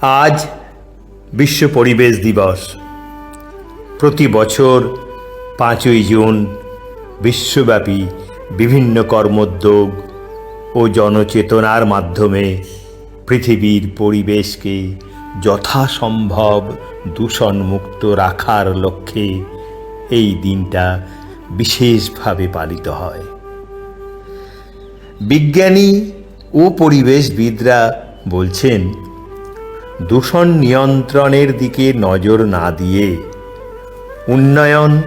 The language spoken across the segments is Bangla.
আজ বিশ্ব পরিবেশ দিবস। প্রতি বছর পাঁচই জুন বিশ্বব্যাপী বিভিন্ন কর্মোদ্যোগ ও জনচেতনার মাধ্যমে পৃথিবীর পরিবেশকে যথাসম্ভব দূষণমুক্ত রাখার লক্ষ্যে এই দিনটা বিশেষভাবে পালিত হয়। বিজ্ঞানী ও পরিবেশবিদরা বলছেন দূষণ নিয়ন্ত্রণের দিকে নজর না দিয়ে উন্নয়ন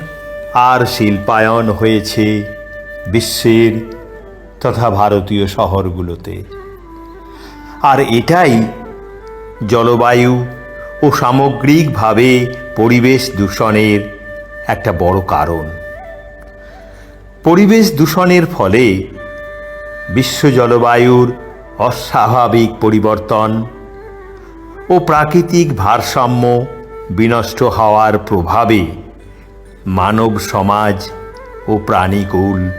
আর শিল্পায়ন হয়েছে বিশ্বের তথা ভারতীয় শহরগুলোতে। আর এটাই জলবায়ু ও সামগ্রিকভাবে পরিবেশ দূষণের একটা বড় কারণ। পরিবেশ দূষণের ফলে বিশ্ব জলবায়ুর অস্বাভাবিক পরিবর্তন ও প্রাকৃতিক ভারসাম্য বিনষ্ট হওয়ার প্রভাবে মানব সমাজ ও প্রাণীকুল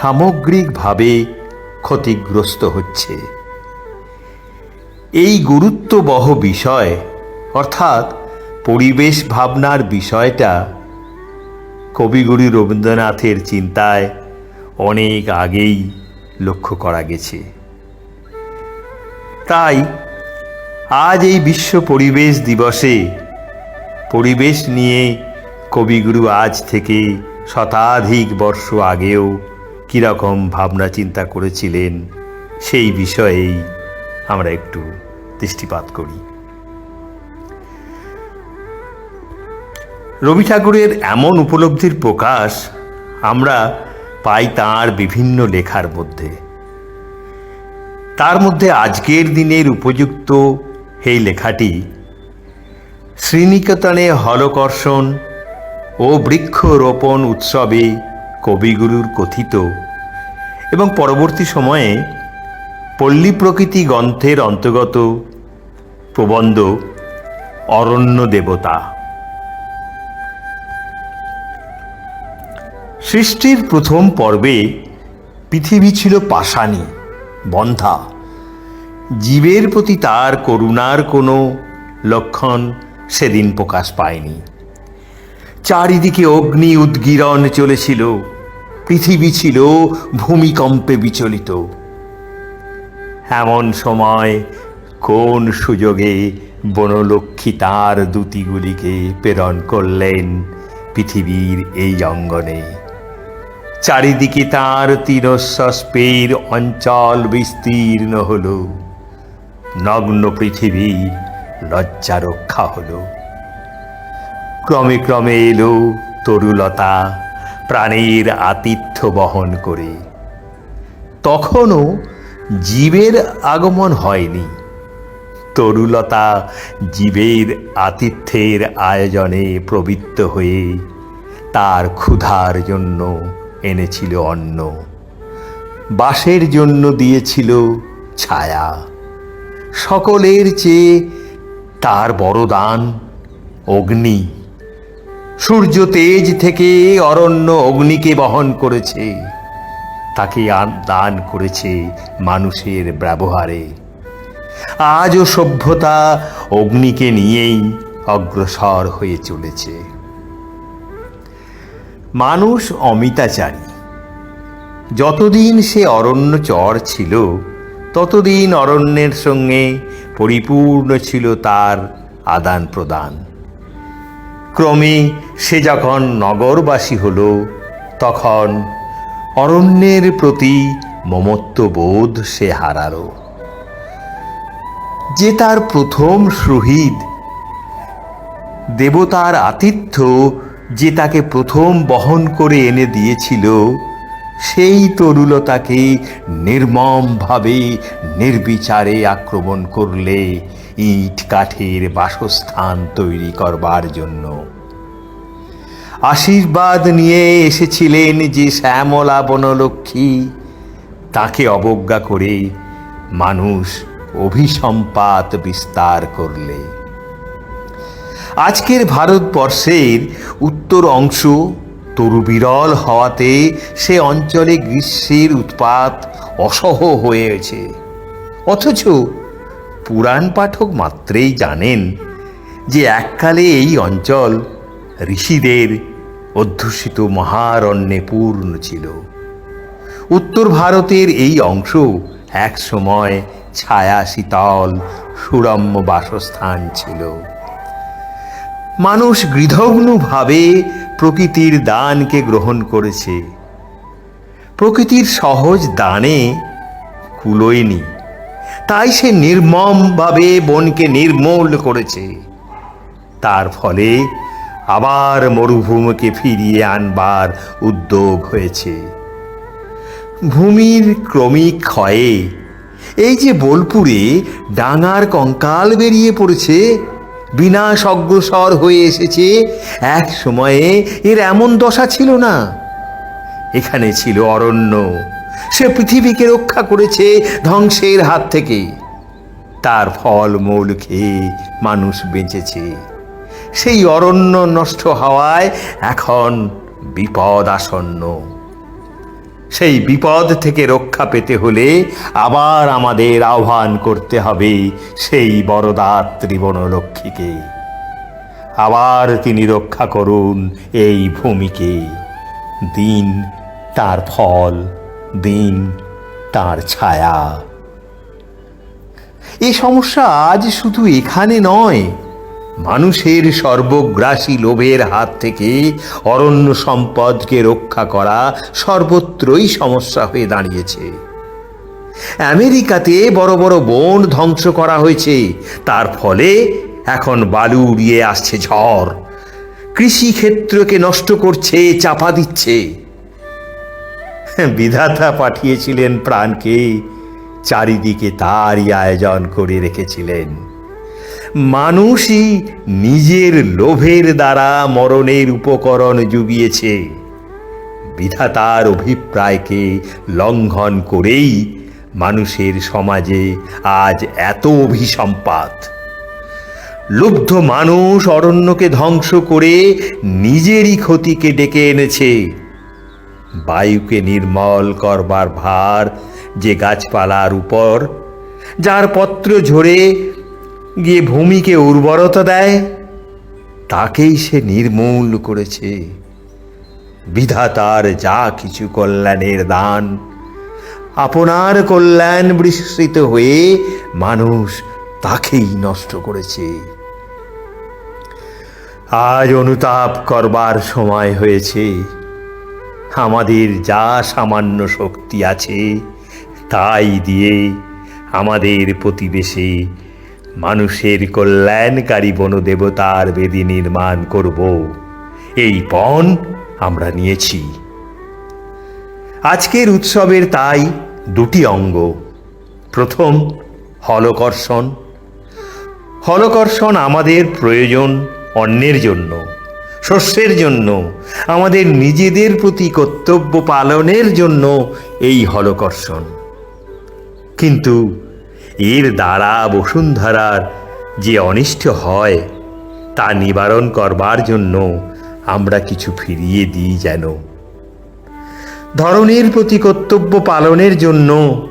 সামগ্রিকভাবে ক্ষতিগ্রস্ত হচ্ছে। এই গুরুত্ববহ বিষয়, অর্থাৎ পরিবেশ ভাবনার বিষয়টা, কবিগুরু রবীন্দ্রনাথের চিন্তায় অনেক আগেই লক্ষ্য করা গেছে। তাই আজ এই বিশ্ব পরিবেশ দিবসে পরিবেশ নিয়ে কবিগুরু আজ থেকে শতাধিক বর্ষ আগেও কীরকম ভাবনা চিন্তা করেছিলেন, সেই বিষয়েই আমরা একটু দৃষ্টিপাত করি। রবি ঠাকুরের এমন উপলব্ধির প্রকাশ আমরা পাই তাঁর বিভিন্ন লেখার মধ্যে। তার মধ্যে আজকের দিনের উপযুক্ত এই লেখাটি শ্রীনিকেতনে হলকর্ষণ ও বৃক্ষরোপণ উৎসবে কবিগুরুর কথিত এবং পরবর্তী সময়ে পল্লী প্রকৃতি গ্রন্থের অন্তর্গত প্রবন্ধ অরণ্য দেবতা। সৃষ্টির প্রথম পর্বে পৃথিবী ছিল পাষাণী, বন্ধা। জীবের প্রতি তার করুণার কোনো লক্ষণ সেদিন প্রকাশ পায়নি। চারিদিকে অগ্নি উদ্গীরণ চলেছিল, পৃথিবী ছিল ভূমিকম্পে বিচলিত। এমন সময় কোন সুযোগে বনলক্ষ্মী তার দুতিগুলিকে প্রেরণ করলেন পৃথিবীর এই অঙ্গনে। চারিদিকে তার তীরস্বস্পের অঞ্চল বিস্তীর্ণ হল। নগ্ন পৃথিবী লজ্জা রক্ষা হলো। ক্রমে ক্রমে এলো তরুলতা, প্রাণীর আতিথ্য বহন করে। তখনও জীবের আগমন হয়নি। তরুলতা জীবের আতিথ্যের আয়োজনে প্রবৃত্ত হয়ে তার ক্ষুধার জন্য এনেছিল অন্ন। বাসের জন্য দিয়েছিল ছায়া। সকলের চেয়ে তার বড় দান, অগ্নি। সূর্য তেজ থেকে অরণ্য অগ্নিকে বহন করেছে। তাকে দান করেছে মানুষের ব্যবহারে। আজও সভ্যতা অগ্নিকে নিয়েই অগ্রসর হয়ে চলেছে। মানুষ অমিতাচারী। যতদিন সে অরণ্য চর ছিল ততদিন অরণ্যের সঙ্গে পরিপূর্ণ ছিল তার আদান প্রদান। ক্রমে সে যখন নগরবাসী হল, তখন অরণ্যের প্রতি মমত্ববোধ সে হারালো। যে তার প্রথম শহীদ, দেবতার আতিথ্য যে তাকে প্রথম বহন করে এনে দিয়েছিল সেই তরুলতাকে নির্মমভাবে নির্বিচারে আক্রমণ করলে ইট কাঠের বাসস্থান তৈরি করবার জন্য। আশীর্বাদ নিয়ে এসেছিলেন যে শ্যামলা বনলক্ষ্মী, তাকে অবজ্ঞা করে মানুষ অভিসম্পাত বিস্তার করলে। আজকের ভারতবর্ষের উত্তর অংশ তরুবিরল হওয়াতে সে অঞ্চলে গ্রীষ্মের উৎপাত অসহ হয়েছে। অথচ পুরাণ পাঠক মাত্রেই জানেন যে এককালে এই অঞ্চল ঋষিদের অধ্যুষিত মহারণ্যে পূর্ণ ছিল। উত্তর ভারতের এই অংশ এক সময় ছায়া শীতল সুরম্য বাসস্থান ছিল। মানুষ গৃধগ্নভাবে প্রকৃতির দানকে গ্রহণ করেছে। প্রকৃতির সহজ দানে কুলোয়নি। তাই সে নির্মমভাবে বনকে নির্মূল করেছে। তার ফলে আবার মরুভূমিকে ফিরিয়ে আনবার উদ্যোগ হয়েছে। ভূমির ক্রমিক ক্ষয়ে এই যে বোলপুরে ডাঙার কঙ্কাল বেরিয়ে পড়েছে বিনাশ অগ্রসর হয়ে এসেছে। এক সময়ে এর এমন দশা ছিল না। এখানে ছিল অরণ্য। সে পৃথিবীকে রক্ষা করেছে ধ্বংসের হাত থেকে। তার ফল, মূল খেয়ে মানুষ বেঁচেছে। সেই অরণ্য নষ্ট হওয়ায় এখন বিপদ আসন্ন। সেই বিপদ থেকে রক্ষা পেতে হলে আবার আমাদের আহ্বান করতে হবে সেই বরদাত্রী বনলক্ষ্মীকে আবার তিনি রক্ষা করুন এই ভূমিকে। দিন তার ফল, দিন তার ছায়া। এ সমস্যা আজ শুধু এখানে নয় মানুষের সর্বগ্রাসী লোভের হাত থেকে অরণ্য সম্পদকে রক্ষা করা সর্বত্রই সমস্যা হয়ে দাঁড়িয়েছে। আমেরিকাতে বড় বড় বন ধ্বংস করা হয়েছে। তার ফলে এখন বালু উড়িয়ে আসছে ঝড়। কৃষিক্ষেত্রকে নষ্ট করছে, চাপা দিচ্ছে। বিধাতা পাঠিয়েছিলেন প্রাণকে, চারিদিকে তারই আয়োজন করে রেখেছিলেন। মানুষই নিজের লোভের দ্বারা মরণের উপকরণ জুগিয়েছে। বিধাতার অভিপ্রায়কে লঙ্ঘন করেই মানুষের সমাজে আজ এত অভিসম্পাত। লুব্ধ মানুষ অরণ্যকে ধ্বংস করে নিজেরই ক্ষতিকে ডেকে এনেছে। বায়ুকে নির্মল করবার ভার যে গাছপালার উপর, যার পত্র ঝরে গিয়ে ভূমিকে উর্বরতা দেয়, তাকেই সে নির্মূল করেছে। বিধাতার যা কিছু কল্যাণের দান, আপনার কল্যাণ বিস্মৃত হয়ে মানুষ তাকেই নষ্ট করেছে। আজ অনুতাপ করবার সময় হয়েছে। আমাদের যা সামান্য শক্তি আছে, তাই দিয়ে আমাদের প্রতিবেশী মানুষের কল্যাণকারী বনদেবতার বেদি নির্মাণ করব। এই পণ আমরা নিয়েছি। আজকের উৎসবের তাই দুটি অঙ্গ। প্রথম, হলকর্ষণ। হলকর্ষণ আমাদের প্রয়োজন অন্যের জন্য, শস্যের জন্য, আমাদের নিজেদের প্রতি কর্তব্য পালনের জন্য এই হলকর্ষণ। কিন্তু এর দ্বারা বসুন্ধরার যে অনিষ্ট হয়, তা নিবারণ করবার জন্য আমরা কিছু ফিরিয়ে দিই যেন। ধরনের প্রতি কর্তব্য পালনের জন্য,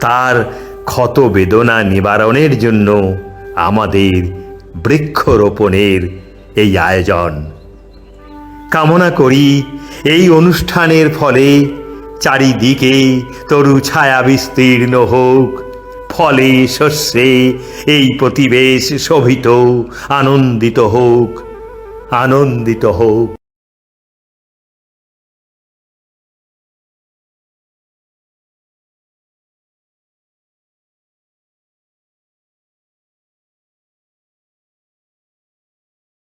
তার ক্ষত বেদনা নিবারণের জন্য আমাদের বৃক্ষরোপণের এই আয়োজন। কামনা করি এই অনুষ্ঠানের ফলে চারিদিকে তরু ছায়া বিস্তীর্ণ হোক ফলে শস্যে এই প্রতিবেশ শোভিত আনন্দিত হোক আনন্দিত হোক।